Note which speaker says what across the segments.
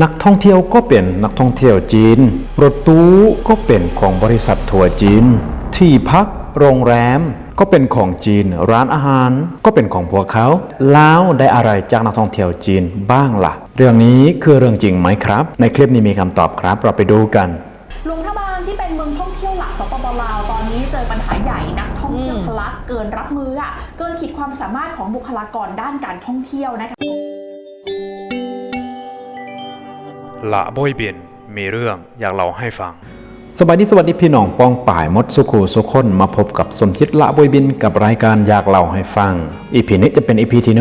Speaker 1: นักท่องเที่ยวก็เป็นนักท่องเที่ยวจีน รถตู้ก็เป็นของบริษัททัวร์จีน ที่พักโรงแรมก็เป็นของจีน ร้านอาหารก็เป็นของพวกเขา แล้วได้อะไรจากนักท่องเที่ยวจีนบ้างล่ะ เรื่องนี้คือเรื่องจริงไหมครับ ในคลิปนี้มีคำตอบครับ เราไปดูกัน
Speaker 2: ลวงพระบางที่เป็นเมืองท่องเที่ยวหลักสปปลาวตอนนี้เจอปัญหาใหญ่นักท่องเที่ยวทะลักเกินรับมืออะเกินขีดความสามารถของบุคลากรด้านการท่องเที่ยวนะคะ
Speaker 3: ละโบยเบียนมีเรื่องอยากเล่าให้ฟัง
Speaker 1: สวัสดีสวัสดีพี่น้องป้องป่ายมดสุขูสุคนมาพบกับสมคิดละบวยบินกับรายการอยากเล่าให้ฟังอีพีนี้จะเป็นอีพีที่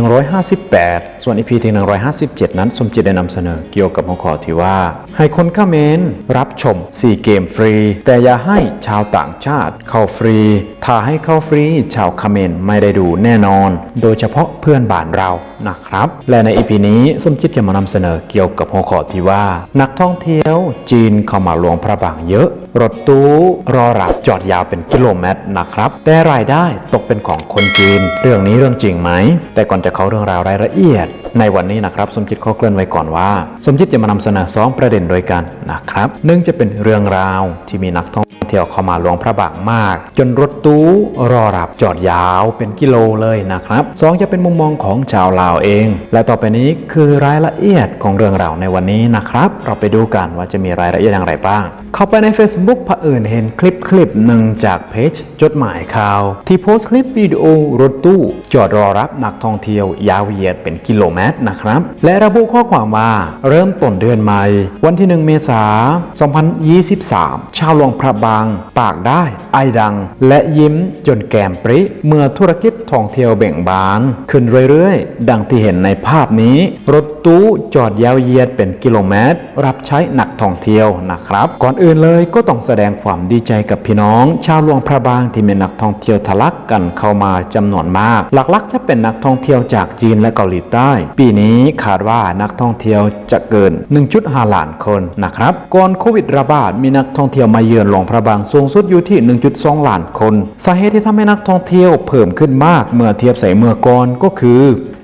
Speaker 1: 158 ส่วนอีพีที่ 157 นั้นสมจิตได้นำเสนอเกี่ยวกับหัวข้อที่ว่า ให้คนข้าเมรรับชม 4 เกมฟรี แต่อย่าให้ชาวต่างชาติเข้าฟรี ถ้าให้เข้าฟรีชาวเมรไม่ได้ดูแน่นอน โดยเฉพาะเพื่อนบ้านเรานะครับ และในอีพีนี้สมจิตจะมานำเสนอเกี่ยวกับหัวข้อที่ว่า นักท่องเที่ยวจีนเข้ามาหลวงพระบางเยอะรถตู้รอรับจอดยาวเป็นกิโลเมตรนะครับ แต่รายได้ตกเป็นของคนจีน เรื่องนี้เรื่องจริงไหม แต่ก่อนจะเข้าเรื่องราวรายละเอียด ในวันนี้นะครับ สมคิดข้อเกริ่นไว้ก่อนว่า สมคิดจะมานำเสนอสองประเด็นโดยกันนะครับหนึ่งจะเป็นเรื่องราวที่มีนักท่องเที่ยวเข้ามาหลวงพระบางมาก จนรถตู้รอรับจอดยาวเป็นกิโลเลยนะครับสองจะเป็นมุมมองของชาวลาวเอง และต่อไปนี้คือรายละเอียดของเรื่องราวในวันนี้นะครับ เราไปดูกันว่าจะมีรายละเอียดอย่างไรบ้าง เข้าไปใน Facebook เผอิญเห็นคลิปคลิปหนึ่งจากเพจจดหมายข่าว ที่โพสต์คลิปวิดีโอรถตู้ จอดรอรับนักท่องเที่ยวยาวเหยียดเป็นกิโลเมตรนะครับ และระบุข้อความว่า เริ่มต้นเดือนใหม่ วันที่ 1 เมษายน2023 ชาวหลวงพระบาง ปากได้ ไอดัง และยิ้มจนแก้มปริ เมื่อธุรกิจท่องเที่ยวเบ่งบาน ขึ้นเรื่อยๆ ดังที่เห็นในภาพนี้ รถตู้จอดยาวเหยียดเป็นกิโลเมตร รับใช้นักท่องเที่ยวนะครับ ก่อนอื่นเลยก็็ต้องแสดงความดีใจกับพี่น้อง ชาวหลวงพระบางที่มีนักท่องเที่ยวทะลักกันเข้ามาจำนวนมาก หลักๆ จะเป็นนักท่องเที่ยวจากจีนและเกาหลีใต้ ปีนี้คาดว่านักท่องเที่ยวจะเกิน 1.5 ล้านคนนะครับก่อนโควิดระบาดมีนักท่องเที่ยวมาเยือนหลวงพระบางสูงสุดอยู่ที่ 1.2 ล้านคนสาเหตุที่ทำให้นักท่องเที่ยวเพิ่มขึ้นมากเมื่อเทียบใส่เมื่อก่อนก็คือ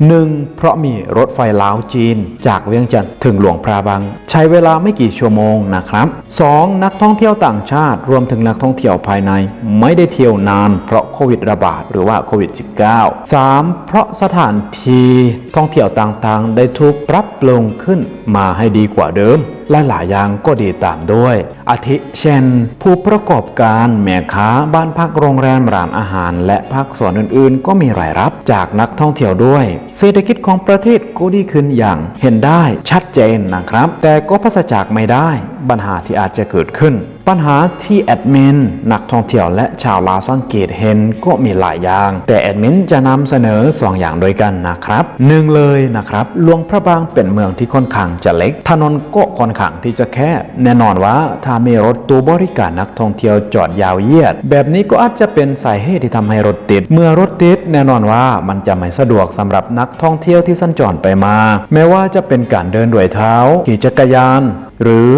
Speaker 1: 1. เพราะมีรถไฟลาวจีน จากเวียงจันทร์ถึงหลวงพระบาง ใช้เวลาไม่กี่ชั่วโมงนะครับ 2. นักท่องเที่ยวต่างชาติรวมถึงนักท่องเที่ยวภายใน ไม่ได้เที่ยวนานเพราะโควิดระบาดหรือว่าโควิด -19 3. เพราะสถานที่ท่องเที่ยวต่างๆ ได้ถูกปรับปรุงขึ้นมาให้ดีกว่าเดิม และหลายอย่างก็ดีตามด้วย อาทิเช่น ผู้ประกอบการแม่ค้าบ้านพักโรงแรมร้านอาหาร และภาคส่วนอื่นๆ ก็มีรายรับจากนักท่องเที่ยวด้วย เศรษฐกิจของประเทศก็ดีขึ้นอย่างเห็นได้ชัดเจนนะครับ แต่ก็พัสจากไม่ได้ปัญหาที่อาจจะเกิดขึ้น ปัญหาที่แอดมินนักท่องเที่ยวและชาวลาวสังเกตเห็นก็มีหลายอย่าง แต่แอดมินจะนำเสนอ2ออย่างด้วยกันนะครับหนึ่งเลยนะครับหลวงพระบางเป็นเมืองที่ค่อนข้างจะเล็ก ถนนก็ค่อนข้างที่จะแคบแน่นอนว่าถ้ามีรถตู้บริการนักท่องเที่ยวจอดยาวเหยียด แบบนี้ก็อาจจะเป็นสาเหตุที่ทำให้รถติด เมื่อรถติดแน่นอนว่ามันจะไม่สะดวกสำหรับนักท่องเที่ยวที่สัญจรไปมา แม้ว่าจะเป็นการเดินด้วยเท้าขี่จักรยาน หรือ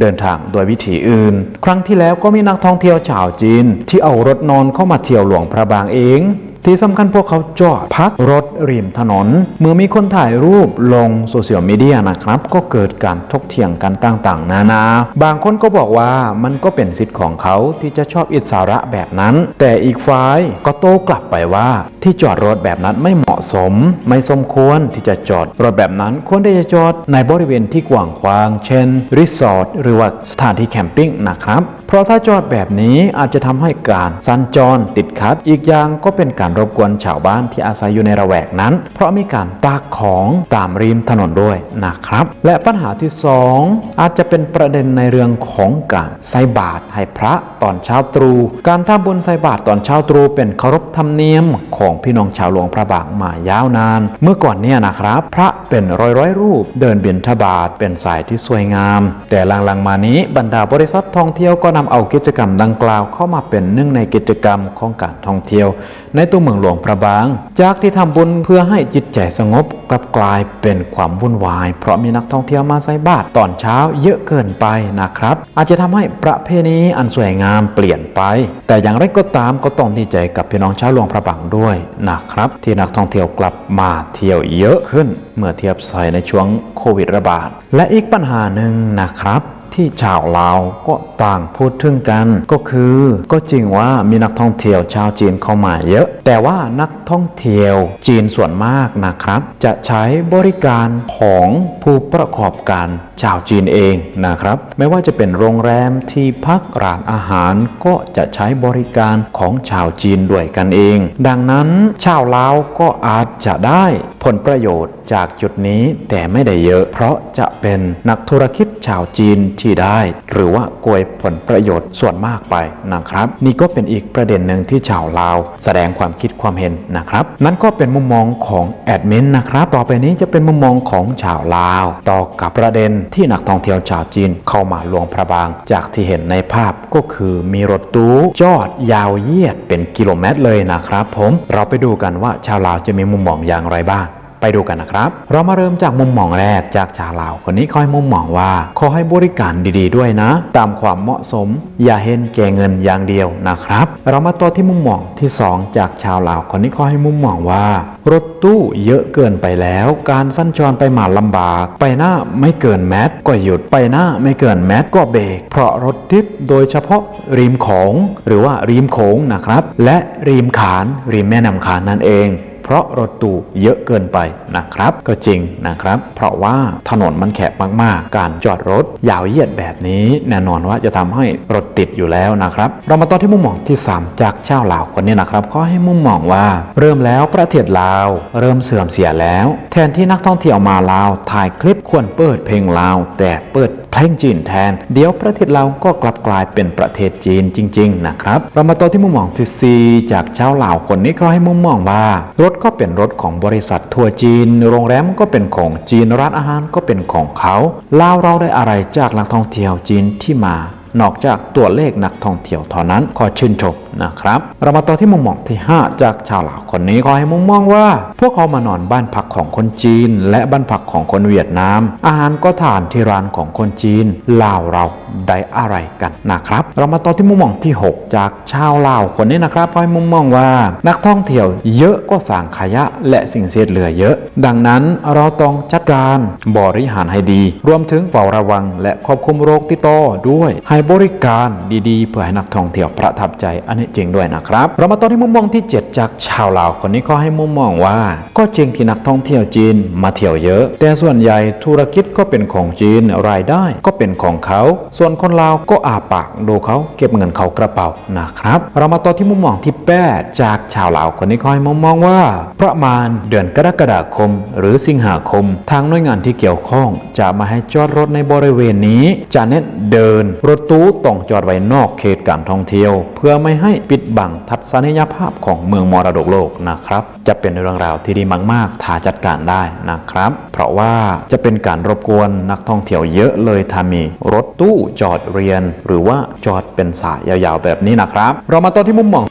Speaker 1: เดินทางโดยวิธีอื่น ครั้งที่แล้วก็มีนักท่องเที่ยวชาวจีน ที่เอารถนอนเข้ามาเที่ยวหลวงพระบางเอง ที่สำคัญพวกเขาจอดพักรถริมถนน เมื่อมีคนถ่ายรูปลงโซเชียลมีเดียนะครับ ก็เกิดการทกเถียงกันต่างๆ นานา บางคนก็บอกว่ามันก็เป็นสิทธิ์ของเขาที่จะชอบอิสระแบบนั้น แต่อีกฝ่ายก็โต้กลับไปว่า ที่จอดรถแบบนั้นไม่เหมาะสม ไม่สมควรที่จะจอดรถแบบนั้นควรที่จะจอดในบริเวณที่กว้างขวาง เช่นรีสอร์ทหรือว่าสถานที่แคมปิ้งนะครับ เพราะถ้าจอดแบบนี้อาจจะทำให้การสัญจรติดขัด อีกอย่างก็เป็นการรบกวนชาวบ้านที่อาศัยอยู่ในระแวกนั้น เพราะมีการตากของตามริมถนนด้วยนะครับ และปัญหาที่สองอาจจะเป็นประเด็นในเรื่องของการใส่บาตรให้พระตอนเช้าตรู่การทำบุญใส่บาตรตอนเช้าตรู่เป็นเคารพธรรมเนียมของพี่น้องชาวหลวงพระบางมายาวนาน เมื่อก่อนเนี่ยนะครับ พระเป็นร้อยร้อยรูปเดินเบียนทบาทเป็นสายที่สวยงาม แต่หลังๆมานี้บรรดาบริษัทท่องเที่ยวก็นำเอากิจกรรมดังกล่าวเข้ามาเป็นหนึ่งในกิจกรรมของการท่องเที่ยว ในตัวเมืองหลวงพระบาง จากที่ทำบุญเพื่อให้จิตใจสงบกลับกลายเป็นความวุ่นวาย เพราะมีนักท่องเที่ยวมาใส่บาตรตอนเช้าเยอะเกินไปนะครับ อาจจะทำให้ประเพณีอันสวยงามเปลี่ยนไป แต่อย่างไรก็ตามก็ต้องดีใจกับพี่น้องชาวหลวงพระบางด้วยนะครับ ที่นักท่องเที่ยวกลับมาเที่ยวเยอะขึ้น เมื่อเทียบใส่ในช่วงโควิดระบาดและอีกปัญหาหนึ่งนะครับ ที่ชาวลาวก็ต่างพูดถึงกัน ก็คือก็จริงว่ามีนักท่องเที่ยวชาวจีนเข้ามาเยอะ แต่ว่านักท่องเที่ยวจีนส่วนมากนะครับ จะใช้บริการของผู้ประกอบการ ชาวจีนเองนะครับ ไม่ว่าจะเป็นโรงแรมที่พักร้านอาหารก็จะใช้บริการของชาวจีนด้วยกันเอง ดังนั้นชาวลาวก็อาจจะได้ผลประโยชน์จากจุดนี้แต่ไม่ได้เยอะ เพราะจะเป็นนักธุรกิจชาวจีนที่ได้ หรือว่าโกยผลประโยชน์ส่วนมากไปนะครับ นี่ก็เป็นอีกประเด็นหนึ่งที่ชาวลาว แสดงความคิดความเห็นนะครับ นั่นก็เป็นมุมมองของแอดมินนะครับ ต่อไปนี้จะเป็นมุมมองของชาวลาว ต่อกับประเด็นที่นักท่องเที่ยวชาวจีนเข้ามาหลวงพระบาง จากที่เห็นในภาพก็คือมีรถตู้จอดยาวเยียดเป็นกิโลเมตรเลยนะครับผมเราไปดูกันว่าชาวลาวจะมีมุมมองอย่างไรบ้าง ไปดูกันนะครับ เรามาเริ่มจากมุมมองแรกจากชาวลาว คนนี้คอยมุมมองว่า ขอให้บริการดีๆด้วยนะ ตามความเหมาะสม อย่าเห็นแก่เงินอย่างเดียวนะครับ เรามาต่อที่มุมมองที่ 2 จากชาวลาว คนนี้ขอให้มุมมองว่า รถตู้เยอะเกินไปแล้ว การสั้นจรไปมาลำบาก ไปหน้าไม่เกินแมตก็หยุดไปหน้าไม่เกินแมตก็เบรกเพราะรถติดโดยเฉพาะริมโขงหรือว่าริมโขงนะครับ และริมขานริมแม่น้ำขานนั่นเอง ราะรถตู้เยอะเกินไปนะครับ ก็จริงนะครับ เพราะว่าถนนมันแคบมากๆ การจอดรถยาวเหยียดแบบนี้แน่นอนว่าจะทำให้รถติดอยู่แล้วนะครับ เรามาต่อที่มุมมองที่ 3 จากชาวลาวคนนี้นะครับก็ให้มุมมองว่า เริ่มแล้วประเทศลาว เริ่มเสื่อมเสียแล้ว แทนที่นักท่องเที่ยวมาลาวถ่ายคลิปควรเปิดเพลงลาว แต่เปิด เพลงจีนแทน เดี๋ยวประเทศเราก็กลับกลายเป็นประเทศจีนจริง ๆ นะครับ เรามาต่อที่มุมมองที่ 4 จากชาวลาวคนนี้เขาให้มุมมองว่า รถก็เป็นรถของบริษัททัวร์จีน โรงแรมก็เป็นของจีนร้านอาหารก็เป็นของเขาลาวเราได้อะไรจากนักท่องเที่ยวจีนที่มา นอกจากตัวเลขนักท่องเที่ยวเท่านั้นขอชื่นชม นะครับ เรามาต่อที่มุมมองที่ 5 จากชาวลาวคนนี้ก็ให้มุมมองว่า พวกเขามานอนบ้านพักของคนจีน และบ้านพักของคนเวียดนาม อาหารก็ทานที่ร้านของคนจีนลาวเราได้อะไรกันนะครับ เรามาต่อที่มุมมองที่ 6 จากชาวลาวคนนี้นะครับก็ให้มุมมองว่า นักท่องเที่ยวเยอะก็สั่งขยะและสิ่งเศษเหลือเยอะ ดังนั้นเราต้องจัดการบริหารให้ดี รวมถึงเฝ้าระวัง และควบคุมโรคติดต่อด้วยให้บริการดีๆ เพื่อให้นักท่องเที่ยวประทับใจอันนี้จริงด้วยนะครับ เรามาต่อที่มุมมองที่ 7 จากชาวลาวคนนี้ก็ให้มุมมองว่า ก็จริงที่นักท่องเที่ยวจีนมาเที่ยวเยอะ แต่ส่วนใหญ่ธุรกิจก็เป็นของจีนรายได้ก็เป็นของเขา ส่วนคนลาวก็อาปากดูเขาเก็บเงินเขากระเป๋านะครับ เรามาต่อที่มุมมองที่8จากชาวลาวคนนี้ก็ให้มุมมองว่า ประมาณเดือนกรกฎาคม หรือสิงหาคม ทางหน่วยงานที่เกี่ยวข้อง จะมาให้จอดรถในบริเวณนี้ จะเน้นเดินรถตู้ต้องจอดไว้นอกเขตการท่องเที่ยว เพื่อไม่ให้ปิดบังทัศนียภาพของเมืองมรดกโลกนะครับ จะเป็นเรื่องราวที่ดีมาก ๆ ถ้าจัดการได้นะครับ เพราะว่าจะเป็นการรบกวนนักท่องเที่ยวเยอะเลยถ้ามีรถตู้จอดเรียน หรือว่าจอดเป็นสายยาวๆแบบนี้นะครับ เรามาต่อที่มุมมอง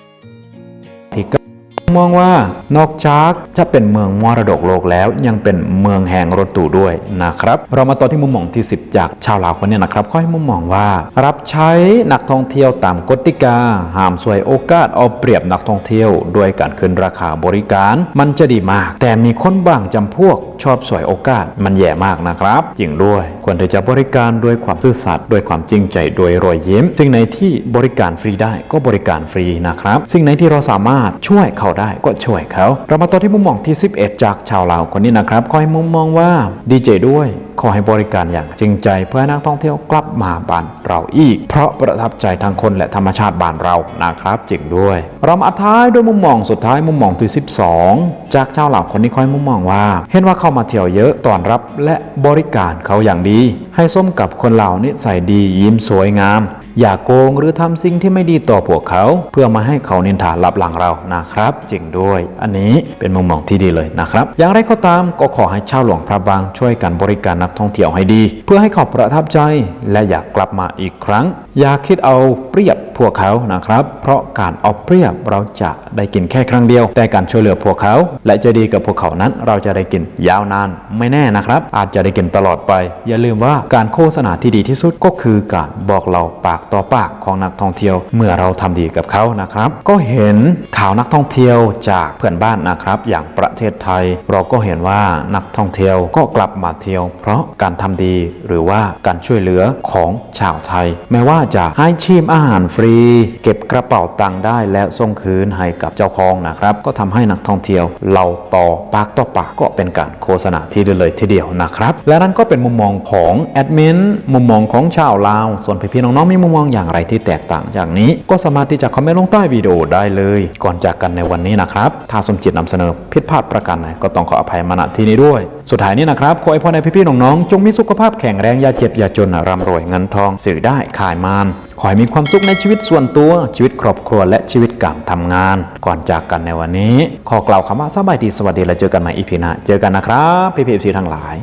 Speaker 1: มองว่านอกจากจะเป็นเมืองมรดกโลกแล้ว ยังเป็นเมืองแห่งรถตู้ด้วยนะครับ เรามาต่อที่มุมมองที่ 10 จากชาวลาวคนนี้นะครับค่อยมุมมองว่า รับใช้นักท่องเที่ยวตามกติกาห้ามสวยโอกาสเอาเปรียบนักท่องเที่ยว ด้วยการขึ้นราคาบริการ มันจะดีมาก แต่มีคนบางจำพวกชอบสวยโอกาสมันแย่มากนะครับจริงด้วยควรที่จะบริการด้วยความซื่อสัตย์ด้วยความจริงใจโดยรอยยิ้มสิ่งไหนที่บริการฟรีได้ก็บริการฟรีนะครับสิ่งไหนที่เราสามารถช่วยเขาได้ก็ช่วยเขาเรามาต่อที่มุมมองที่ 11 จากชาวลาวคนนี้นะครับคอยมุมมองว่าดีเจด้วยขอให้บริการอย่างจริงใจเพื่อนักท่องเที่ยวกลับมาบ้านเราอีก เพราะประทับใจทั้งคนและธรรมชาติบ้านเรานะครับจริงด้วย เรามาท้ายด้วยมุมมองสุดท้ายมุมมองที่ 12 จากชาวลาวคนนี้คอยมุมมองว่า เห็นว่าเข้ามาเที่ยวเยอะต้อนรับและบริการเขาอย่างดี ให้ส้มกับคนเหล่านี้ใส่ดียิ้มสวยงาม อย่าโกงหรือทำสิ่งที่ไม่ดีต่อพวกเขา เพื่อมาให้เขานินทาลับหลังเรานะครับจริงด้วย อันนี้เป็นมุมมองที่ดีเลยนะครับ อย่างไรก็ตามก็ขอให้ชาวหลวงพระบางช่วยกันบริการนักท่องเที่ยวให้ดี เพื่อให้เขาประทับใจและอยากกลับมาอีกครั้ง อย่าคิดเอาเปรียบ วกเขานะครับ เพราะการเอาเปรียบเราจะได้กินแค่ครั้งเดียว แต่การช่วยเหลือพวกเขา และจะดีกับพวกเขานั้น เราจะได้กินยาวนานไม่แน่นะครับ อาจจะได้กินตลอดไป อย่าลืมว่าการโฆษณาที่ดีที่สุดก็คือการบอกเราปากต่อปากของนักท่องเที่ยว เมื่อเราทำดีกับเขานะครับ ก็เห็นข่าวนักท่องเที่ยวจากเพื่อนบ้านนะครับ อย่างประเทศไทย เราก็เห็นว่านักท่องเที่ยวก็กลับมาเที่ยว เพราะการทำดีหรือว่าการช่วยเหลือของชาวไทย แม้ว่าจะให้ชิมอาหารฟรีเก็บกระเป๋าตังค์ได้และส่งคืนให้กับเจ้าของนะครับ ก็ทำให้นักท่องเที่ยวเราต่อปากต่อปากก็เป็นการโฆษณาที่ดีเลยทีเดียวนะครับ และนั่นก็เป็นมุมมองของแอดมินมุมมองของชาวลาว ส่วนพี่ๆน้องๆมีมุมมองอย่างไรที่แตกต่างจากนี้ ก็สามารถที่จะคอมเมนต์ลงใต้วิดีโอได้เลย ก่อนจากกันในวันนี้นะครับ ถ้าสมจิตนำเสนอผิดพลาดประการใดก็ต้องขออภัยมาณที่นี้ด้วย สุดท้ายนี้นะครับขอให้พ่อในพี่ๆน้องๆจงมีสุขภาพแข็งแรงอย่าเจ็บอย่าจนร่ำรวยเงินทองสื่อได้ขายมาน ขอให้มีความสุขในชีวิตส่วนตัวชีวิตครอบครัวและชีวิตการทำงาน ก่อนจากกันในวันนี้ ขอกล่าวคำว่าสบายดีสวัสดีและเจอกันใหม่อีพีหน้าเจอกันนะครับพี่ๆที่ทั้งหลาย